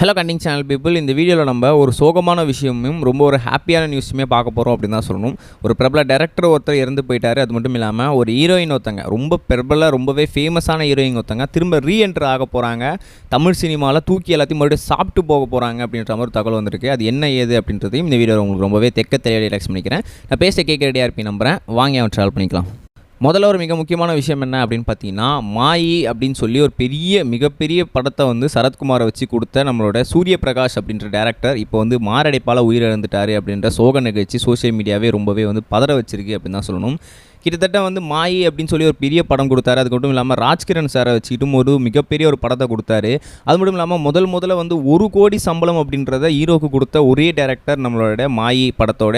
Hello கண்டிங் channel people இந்த வீடியோவில் நம்ம ஒரு சோகமான விஷயமும் ரொம்ப ஒரு ஹாப்பியான நியூஸுமே பார்க்க போகிறோம் அப்படின்னு தான் சொல்லணும். ஒரு பிரபல டேரக்டர் ஒருத்தர் இறந்து போயிட்டாரு. அது மட்டும் இல்லாமல் ஒரு ஹீரோயின் ஒருத்தங்க ரொம்ப பிரபல ரொம்பவே ஃபேமஸான ஹீரோயின் ஒருத்தங்க திரும்ப ரீஎன்ட்ரு ஆக போகிறாங்க தமிழ் சினிமாவில் தூக்கி எல்லாத்தையும் மறுபடியும் சாப்பிட்டு போக போகிறாங்க அப்படின்ற மாதிரி ஒரு தகவல் வந்திருக்கு. அது என்ன ஏது அப்படின்றதையும் இந்த வீடியோவில் உங்களுக்கு ரொம்பவே தெக்க தெளிவாக ரிலாக்ஸ் பண்ணிக்கிறேன். நான் பேச கேட்க ரெடியாக இருப்பேன் நம்புகிறேன் வாங்கி அவன் ட்ராவல் பண்ணிக்கலாம். முதல்ல ஒரு மிக முக்கியமான விஷயம் என்ன அப்படின்னு பார்த்தீங்கன்னா மாயி அப்படின்னு சொல்லி ஒரு பெரிய மிகப்பெரிய படத்தை வந்து சரத்குமாரை வச்சு கொடுத்த நம்மளோட சூரிய பிரகாஷ் அப்படின்ற டேரக்டர் இப்போ வந்து மாரடைப்பால் உயிரிழந்துட்டாரு அப்படின்ற சோக நிகழ்ச்சி சோஷியல் மீடியாவே ரொம்பவே வந்து பதற வச்சிருக்கு அப்படின்னு தான் சொல்லணும். கிட்டத்தட்ட வந்து மாயி அப்படின்னு சொல்லி ஒரு பெரிய படம் கொடுத்தாரு. அது மட்டும் இல்லாமல் ராஜ்கிரண் சாரை வச்சுக்கிட்டும் ஒரு மிகப்பெரிய ஒரு படத்தை கொடுத்தாரு. அது மட்டும் இல்லாமல் முதல் முதல்ல வந்து ஒரு கோடி சம்பளம் அப்படின்றத ஹீரோக்கு கொடுத்த ஒரே டேரக்டர் நம்மளோட மாயி படத்தோட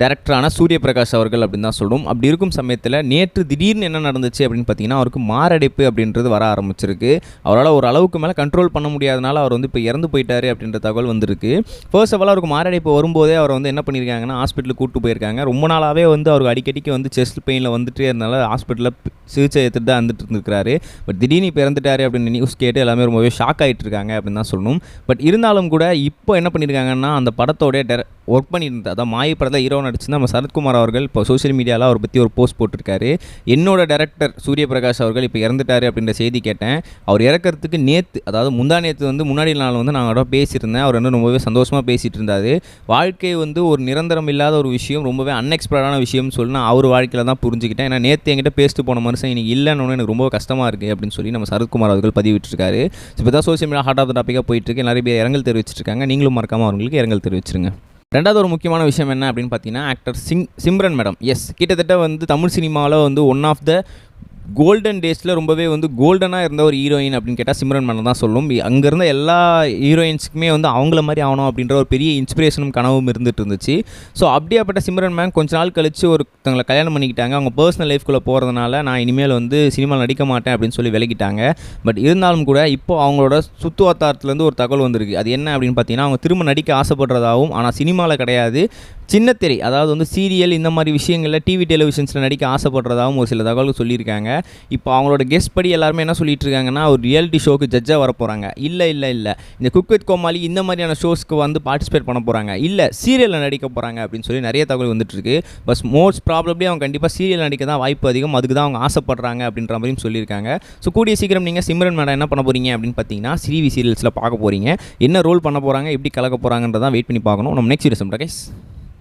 டேரக்டரான சூரிய பிரகாஷ் அவர்கள் அப்படின்னு தான் சொல்லும் அப்படி இருக்கும் சமயத்தில் நேற்று திடீர்னு என்ன நடந்துச்சு அப்படின்னு பார்த்தீங்கன்னா அவருக்கு மாரடைப்பு அப்படின்றது வர ஆரம்பிச்சிருக்கு. அவரால் ஒரு அளவுக்கு மேலே கண்ட்ரோல் பண்ண முடியாதனால அவர் வந்து இப்போ இறந்து போயிட்டார் அப்படின்ற தகவல் வந்திருக்கு. ஃபர்ஸ்ட் ஆஃப் ஆல் அவருக்கு மாரடைப்பு வரும்போதே அவர் வந்து என்ன பண்ணியிருக்காங்கன்னா ஹாஸ்பிட்டலுக்கு கூட்டு போயிருக்காங்க. ரொம்ப நாளாகவே வந்து அவருக்கு அடிக்கடிக்கு வந்து செஸ்ட் பெயினில் வந்துட்டே இருந்தனால ஹாஸ்பிட்டலில் சிகிச்சை எடுத்துட்டு தான் வந்துட்டு இருந்திருக்காரு பட் திடீர்னு இப்போ இறந்துட்டாரு அப்படின்னு நியூஸ் கேட்டு எல்லாமே ரொம்பவே ஷாக் ஆகிட்டு இருக்காங்க அப்படின்னு தான் சொல்லணும். பட் இருந்தாலும் கூட இப்போ என்ன பண்ணியிருக்காங்கன்னா அந்த படத்தோடைய டெர ஒர்க் பண்ணியிருந்தது அதான் மாய படத்தில் ஹீரோ நடிச்சு நம்ம சரத்குமார் அவர்கள் இப்போ சோஷியல் மீடியாவில் அவரை பற்றி ஒரு போஸ்ட் போட்டிருக்காரு. என்னோட டேரக்டர் சூரிய பிரகாஷ் அவர்கள் இப்போ இறந்துட்டாரு அப்படின்ற செய்தி கேட்டேன். அவர் இறக்கறதுக்கு நேற்று அதாவது முந்தா நேற்று வந்து முன்னாடி நாள் வந்து நான் அவரோட பேசியிருந்தேன். அவர் வந்து ரொம்பவே சந்தோஷமாக பேசிகிட்டு இருந்தார் வாழ்க்கை வந்து ஒரு நிரந்தரம் இல்லாத ஒரு விஷயம் ரொம்பவே அன்எக்ஸ்பெக்டடான விஷயம்னு சொல்லி நான் அவர் வாழ்க்கையில் தான் புரிஞ்சுக்கிட்டேன். ஏன்னா நேற்று என்கிட்ட பேசிட்டு போன மனுஷன் இன்னைக்கு இல்லைன்னு எனக்கு ரொம்ப கஷ்டமாக இருக்குது அப்படின்னு சொல்லி நம்ம சரத்குமார் அவர்கள் பதிவிட்டிருக்காரு. இப்போ தான் social media hot of the டாப்பிக்காக போயிட்டு இருக்கு. நிறைய பேர் இரங்கல் தெரிவிச்சிருக்காங்க நீங்களும் மறக்காமல் அவங்களுக்கு இரங்கல் தெரிவிச்சிருங்க. ரெண்டாவது ஒரு முக்கியமான விஷயம் என்ன அப்படின்னு பார்த்தீங்கன்னா ஆக்டர் சிங் சிம்ரன் மேடம். எஸ் கிட்டத்தட்ட வந்து தமிழ் சினிமாவில் வந்து ஒன் ஆஃப் த கோல்டன் டேஸில் ரொம்பவே வந்து கோல்டனாக இருந்த ஒரு ஹீரோயின் அப்படின்னு கேட்டால் சிம்ரன் மன்னர் தான் சொல்லும். அங்கே இருந்த எல்லா ஹீரோயின்ஸுக்குமே வந்து அவங்கள மாதிரி ஆகணும் அப்படின்ற ஒரு பெரிய இன்ஸ்பிரேஷனும் கனவும் இருந்துட்டு இருந்துச்சு. ஸோ அப்படியாப்பட்ட சிம்ரன் மேம் கொஞ்ச நாள் கழித்து ஒருத்தங்களை கல்யாணம் பண்ணிக்கிட்டாங்க. அவங்க பர்சனல் லைஃப்குள்ளே போகிறதுனால நான் இனிமேல் வந்து சினிமாவில் நடிக்க மாட்டேன் அப்படின்னு சொல்லி விலகிட்டாங்க. பட் இருந்தாலும் கூட இப்போ அவங்களோட சுத்து வட்டாரத்துலேருந்து ஒரு தகவல் வந்திருக்கு. அது என்ன அப்படின்னு பார்த்தீங்கன்னா அவங்க திரும்ப நடிக்க ஆசைப்படுறதாகவும் ஆனால் சினிமாவில் கிடையாது. சின்னத்திரை அதாவது வந்து சீரியல் இந்த மாதிரி விஷயங்களில் டிவி டெலிவிஷன்ஸில் நடிக்க ஆசைப்படுறதாகவும் ஒரு சில தகவல்கள் சொல்லியிருக்காங்க. இப்போ அவங்களோட கெஸ்ட் படி எல்லாருமே என்ன சொல்லிட்டு இருக்காங்கன்னா ஒரு ரியாலிட்டி ஷோக்கு ஜட்ஜாக வர போகிறாங்க இல்லை இல்லை இல்லை. இந்த குக் வித் கோமாளி இந்த மாதிரியான ஷோஸ்க்கு வந்து பார்ட்டிசிபேட் பண்ண போகிறாங்க இல்லை சீரியலில் நடிக்க போகிறாங்க அப்படின்னு சொல்லி நிறைய தகவல் வந்துட்டுருக்கு. பஸ் மோஸ்ட் ப்ராப்ளம்லி அவங்க கண்டிப்பாக சீரியல் நடிக்க தான் வாய்ப்பு அதிகம். அதுக்கு தான் அவங்க ஆசைப்படுறாங்க அப்படின்ற மாதிரியும் சொல்லியிருக்காங்க. ஸோ கூடிய சீக்கிரம் நீங்கள் சிம்ரன் மேடம் என்ன பண்ண போகிறீங்க அப்படின்னு பார்த்தீங்கன்னா சிவி சீரியல்ஸில் பார்க்க போகிறீங்க என்ன ரோல் பண்ண போகிறாங்க எப்படி கலக்க போகிறாங்கன்றதான் வெயிட் பண்ணி பார்க்கணும். நம்ம நெக்ஸ்ட் வீடியோ கைஸ்